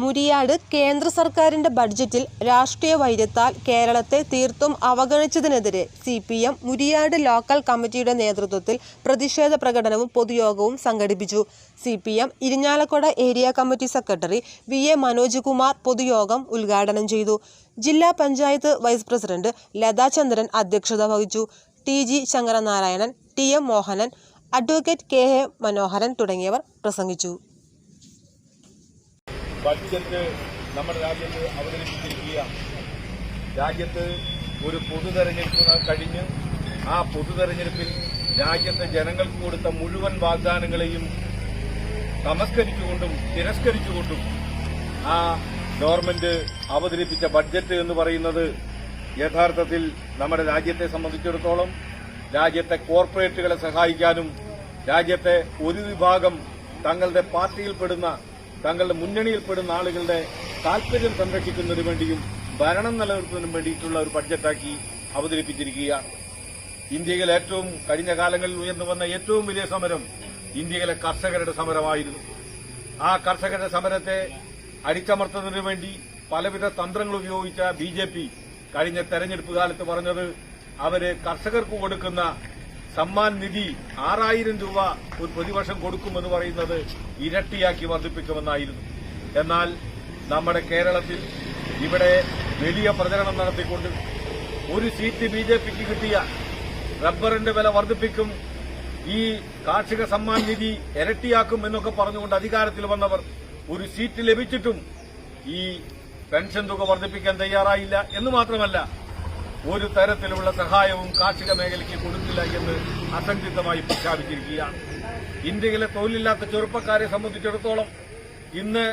മുരിയാട് കേന്ദ്ര സർക്കാരിന്റെ ബഡ്ജറ്റിൽ രാഷ്ട്രീയ വൈര്യത്താൽ കേരളത്തെ തീർത്തും അവഗണിച്ചതിനെതിരെ C P M Muriyad local കമ്മിറ്റിയുടെ നേതൃത്വത്തിൽ പ്രതിഷേധ പ്രകടനവും പൊതുയോഗവും സംഘടിപ്പിച്ചു. C P M Irinjalakuda area committee secretary V A Manoj Kumar പൊതുയോഗം ഉദ്ഘാടനം ചെയ്തു. ജില്ലാ പഞ്ചായത്ത് വൈസ് പ്രസിഡന്റ് ലതാ ചന്ദ്രൻ അധ്യക്ഷത വഹിച്ചു. T G Sankaranarayanan T M Mohanan advocate K A Manoharan തുടങ്ങിയവർ പ്രസംഗിച്ചു. ബഡ്ജറ്റ് നമ്മുടെ രാജ്യത്ത് അവതരിപ്പിച്ചിരിക്കുക രാജ്യത്ത് ഒരു പൊതു തെരഞ്ഞെടുപ്പ് കഴിഞ്ഞ് ആ പൊതു തെരഞ്ഞെടുപ്പിൽ രാജ്യത്തെ ജനങ്ങൾക്ക് കൊടുത്ത മുഴുവൻ വാഗ്ദാനങ്ങളെയും തമസ്കരിച്ചുകൊണ്ടും തിരസ്കരിച്ചുകൊണ്ടും ആ ഗവൺമെന്റ് അവതരിപ്പിച്ച ബഡ്ജറ്റ് എന്ന് പറയുന്നത് യഥാർത്ഥത്തിൽ നമ്മുടെ രാജ്യത്തെ സംബന്ധിച്ചിടത്തോളം രാജ്യത്തെ കോർപ്പറേറ്റുകളെ സഹായിക്കാനും രാജ്യത്തെ ഒരു വിഭാഗം തങ്ങളുടെ പാർട്ടിയിൽപ്പെടുന്ന തങ്ങളുടെ മുന്നണിയിൽപ്പെടുന്ന ആളുകളുടെ താൽപര്യം സംരക്ഷിക്കുന്നതിന് വേണ്ടിയും ഭരണം നിലനിർത്തുന്നതിനും വേണ്ടിയിട്ടുള്ള ഒരു ബഡ്ജറ്റാക്കി അവതരിപ്പിച്ചിരിക്കുകയാണ്. ഇന്ത്യയിലെ ഏറ്റവും കഴിഞ്ഞ കാലങ്ങളിൽ ഉയർന്നു വന്ന ഏറ്റവും വലിയ സമരം ഇന്ത്യയിലെ കർഷകരുടെ സമരമായിരുന്നു. ആ കർഷകരുടെ സമരത്തെ അടിച്ചമർത്തുന്നതിന് വേണ്ടി പലവിധ തന്ത്രങ്ങൾ ഉപയോഗിച്ച ബി കഴിഞ്ഞ തെരഞ്ഞെടുപ്പ് കാലത്ത് പറഞ്ഞത് അവർ കർഷകർക്ക് കൊടുക്കുന്ന സമ്മാൻ നിധി ആറായിരം രൂപ ഒരു പ്രതിവർഷം കൊടുക്കുമെന്ന് പറയുന്നത് ഇരട്ടിയാക്കി വർദ്ധിപ്പിക്കുമെന്നായിരുന്നു. എന്നാൽ നമ്മുടെ കേരളത്തിൽ ഇവിടെ വലിയ പ്രചരണം നടത്തിക്കൊണ്ട് ഒരു സീറ്റ് ബി ജെ പിക്ക് കിട്ടിയ റബ്ബറിന്റെ വില വർദ്ധിപ്പിക്കും ഈ കാർഷിക സമ്മാൻ നിധി ഇരട്ടിയാക്കും എന്നൊക്കെ പറഞ്ഞുകൊണ്ട് അധികാരത്തിൽ വന്നവർ ഒരു സീറ്റ് ലഭിച്ചിട്ടും ഈ പെൻഷൻ തുക വർദ്ധിപ്പിക്കാൻ തയ്യാറായില്ല എന്ന് മാത്രമല്ല ഒരു തരത്തിലുള്ള സഹായവും കാർഷിക മേഖലയ്ക്ക് കൊടുക്കില്ല എന്ന് അസംഘിതമായി പ്രഖ്യാപിച്ചിരിക്കുകയാണ്. ഇന്ത്യയിലെ തൊഴിലില്ലാത്ത ചെറുപ്പക്കാരെ സംബന്ധിച്ചിടത്തോളം ഇന്ന്